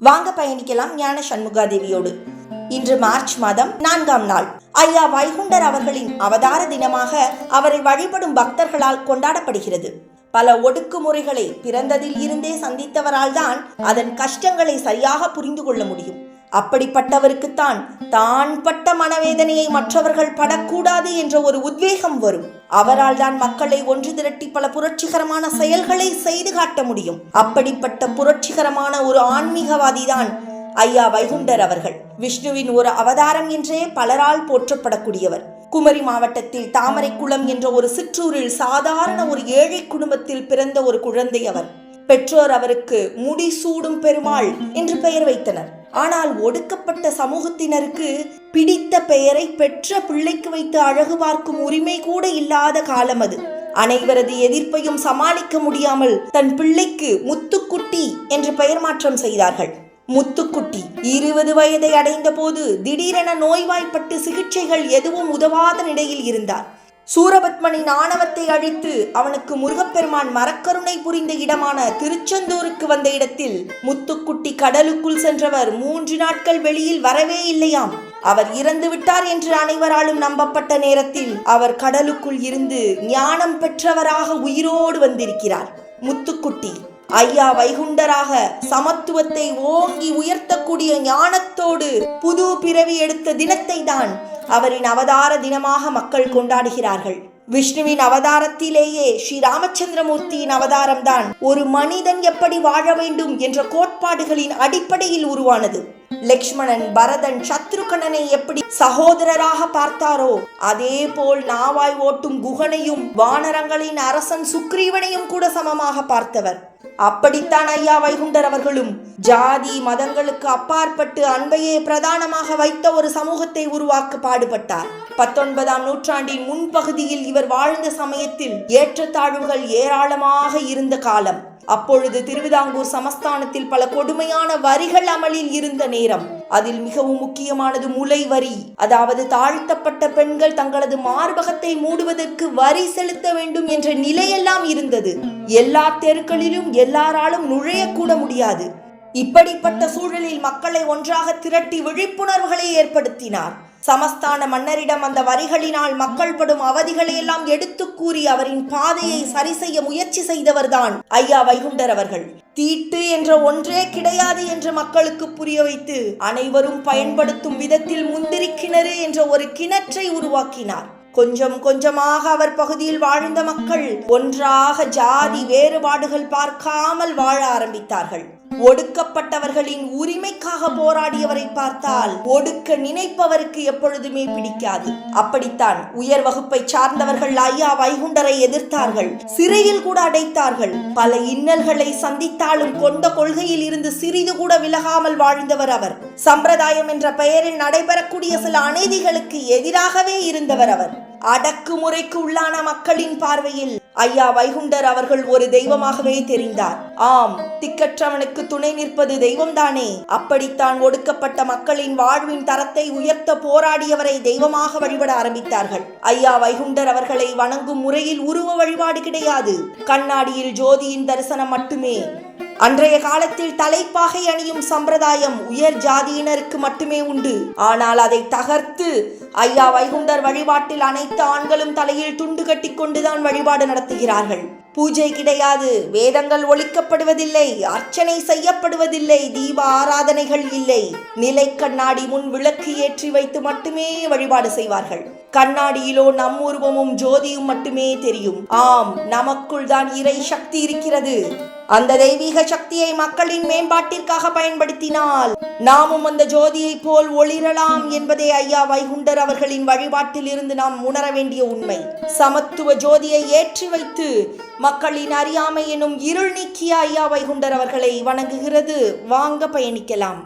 வாங்க பயணிக்கலாம் ஞான சண்முகாதேவியோடு இன்று மார்ச் மாதம் நான்காம் நாள். ஐயா வைகுண்டர் அவர்களின் அவதார தினமாக அவரை வழிபடும் பக்தர்களால் கொண்டாடப்படுகிறது. பல ஒடுக்குமுறைகளை பிறந்ததில் இருந்தே சந்தித்தவரால் தான் அதன் கஷ்டங்களை சரியாக புரிந்து கொள்ள முடியும். அப்படிப்பட்டவருக்குத்தான் தான் பட்ட மனவேதனையை மற்றவர்கள் படக்கூடாது என்ற ஒரு உத்வேகம் வரும். அவரால் தான் மக்களை ஒன்று திரட்டி பல புரட்சிகரமான செயல்களை செய்து காட்ட முடியும். அப்படிப்பட்ட புரட்சிகரமான ஒரு ஆன்மீகவாதி தான் ஐயா வைகுண்டர் அவர்கள். விஷ்ணுவின் ஒரு அவதாரம் என்றே பலரால் போற்றப்படக்கூடியவர். குமரி மாவட்டத்தில் தாமரைக்குளம் என்ற ஒரு சிற்றூரில் சாதாரண ஒரு ஏழை குடும்பத்தில் பிறந்த ஒரு குழந்தை அவர். பெற்றோர் அவருக்கு முடிசூடும் பெருமாள் என்று பெயர் வைத்தனர். ஆனால் ஒடுக்கப்பட்ட சமூகத்தினருக்கு பிடித்த பெயரை பெற்ற பிள்ளைக்கு வைத்து அழகு பார்க்கும் உரிமை கூட இல்லாத காலம் அது. அனைவரது எதிர்ப்பையும் சமாளிக்க முடியாமல் தன் பிள்ளைக்கு முத்துக்குட்டி என்று பெயர் மாற்றம் செய்தார்கள். முத்துக்குட்டி இருபது வயதை அடைந்த போது திடீரென நோய்வாய்ப்பட்டு சிகிச்சைகள் எதுவும் உதவாத நிலையில் இருந்தார். சூரபத்மனின் ஆணவத்தை அழித்து அவனுக்கு முருகப்பெருமான் மரக்கருணை புரிந்த இடமான திருச்செந்தூருக்கு வந்த இடத்தில் முத்துக்குட்டி கடலுக்குள் சென்றவர் மூன்று நாட்கள் வெளியில் வரவே இல்லையாம். அவர் இறந்து விட்டார் என்று அனைவராலும் நம்பப்பட்ட நேரத்தில் அவர் கடலுக்குள் இருந்து ஞானம் பெற்றவராக உயிரோடு வந்திருக்கிறார். முத்துக்குட்டி ஐயா வைகுண்டராக சமத்துவத்தை ஓங்கி உயர்த்தக்கூடிய ஞானத்தோடு புது பிறவி எடுத்த தினத்தை தான் அவரின் அவதார தினமாக மக்கள் கொண்டாடுகிறார்கள். விஷ்ணுவின் அவதாரத்திலேயே ஸ்ரீ ராமச்சந்திரமூர்த்தியின் அவதாரம்தான் ஒரு மனிதன் எப்படி வாழ வேண்டும் என்ற கோட்பாடுகளின் அடிப்படையில் உருவானது. லக்ஷ்மணன் பரதன் சத்ருகணனை எப்படி சகோதரராக பார்த்தாரோ அதே போல் நாவாய் ஓட்டும் குகனையும் வானரங்களின் அரசன் சுக்ரீவனையும் கூட சமமாக பார்த்தவர். அப்படித்தான் ஐயா வைகுண்டர் அவர்களும் ஜாதி மதங்களுக்கு அப்பாற்பட்டு அன்பையே பிரதானமாக வைத்த ஒரு சமூகத்தை உருவாக்க பாடுபட்டார். பத்தொன்பதாம் நூற்றாண்டின் முன்பகுதியில் இவர் வாழ்ந்த சமயத்தில் ஏற்றத்தாழ்வுகள் ஏராளமாக இருந்த காலம். அப்பொழுது திருவிதாங்கூர் சமஸ்தானத்தில் பல கொடுமையான வரிகள் அமலில் இருந்த நேரம். அதில் மிகவும் முக்கியமானது முலை வரி. அதாவது தாழ்த்தப்பட்ட பெண்கள் தங்களது மார்பகத்தை மூடுவதற்கு வரி செலுத்த வேண்டும் என்ற நிலையெல்லாம் இருந்தது. எல்லா தெருக்களிலும் எல்லாராலும் நுழையக்கூட முடியாது. இப்படிப்பட்ட சூழலில் மக்களை ஒன்றாக திரட்டி விழிப்புணர்வுகளை ஏற்படுத்தினார். சமஸ்தான மன்னரிடம் அந்த வரிகளினால் மக்கள் படும் அவதிகளை எல்லாம் எடுத்து கூறி அவரின் பாதையை சரி செய்ய முயற்சி செய்தவர்தான் ஐயா வைகுண்டர் அவர்கள். தீட்டு என்ற ஒன்றே கிடையாது என்று மக்களுக்கு புரிய வைத்து அனைவரும் பயன்படுத்தும் விதத்தில் முந்திரி கிணறு என்ற ஒரு கிணற்றை உருவாக்கினார். கொஞ்சம் கொஞ்சமாக அவர் பகுதியில் வாழ்ந்த மக்கள் ஒன்றாக ஜாதி வேறுபாடுகள் பார்க்காமல் வாழ ஆரம்பித்தார்கள். ஒடுக்கப்பட்டவர்களின் உரிமைக்காக போராடியவரை பார்த்தால் ஒடுக்க நினைப்பவருக்கு எப்பொழுதுமே பிடிக்காது. அப்படித்தான் உயர் வகுப்பை சார்ந்தவர்கள் ஐயா வைகுண்டரை எதிர்த்தார்கள். சிறையில் கூட அடைத்தார்கள். பல இன்னல்களை சந்தித்தாலும் கொண்ட கொள்கையில் இருந்து சிறிது கூட விலகாமல் வாழ்ந்தவர் அவர். சம்பிரதாயம் என்ற பெயரில் நடைபெறக்கூடிய சில அநீதிகளுக்கு எதிராகவே இருந்தவர் அவர். அடக்குமுறைக்கு உள்ளான மக்களின் பார்வையில் ஐயா வைகுண்டர் அவர்கள் ஒரு தெய்வமாகவே தெரிந்தார். ஆம் திக்கற்றவனுக்கு துணை நிற்பது தெய்வம்தானே? அப்படித்தான் ஒடுக்கப்பட்ட மக்களின் வாழ்வின் தரத்தை உயர்த்த போராடியவரை தெய்வமாக வழிபட ஆரம்பித்தார்கள். ஐயா வைகுண்டர் அவர்களை வணங்கும் முறையில் உருவ வழிபாடு கிடையாது. கண்ணாடியில் ஜோதியின் தரிசனம் மட்டுமே. அன்றைய காலத்தில் தலைப்பாகை அணியும் சம்பிரதாயம் உயர் ஜாதியினருக்கு மட்டுமே உண்டு. ஆனால் அதை தகர்த்து ஐயா வைகுண்டர் வழிபாட்டில் அனைத்து ஆண்களும் தலையில் துண்டு கட்டி கொண்டுதான் வழிபாடு நடத்துகிறார்கள். பூஜை கிடையாது வேதங்கள் ஒழிக்கப்படுவதில்லை அர்ச்சனை செய்யப்படுவதில்லை தீப ஆராதனைகள் இல்லை. நிலை கண்ணாடி முன் விளக்கு ஏற்றி வைத்து மட்டுமே வழிபாடு செய்வார்கள். கண்ணாடியிலோ நம் உருவமும் ஜோதியும் மட்டுமே தெரியும். ஆம் நமக்குள் தான் இறை சக்தி இருக்கிறது. அந்த தெய்வீக சக்தியை மக்களின் மேம்பாட்டிற்காக பயன்படுத்தினால் நாமும் அந்த ஜோதியை போல் ஒளிரலாம் என்பதே ஐயா வைகுண்டர் அவர்களின் வழிபாட்டில் இருந்து நாம் உணர வேண்டிய உண்மை. சமத்துவ ஜோதியை ஏற்றி வைத்து மக்களின் அறியாமை எனும் இருள் நீக்கிய ஐயா வைகுண்டர் அவர்களை வணங்குகிறது. வாங்க பயணிக்கலாம்.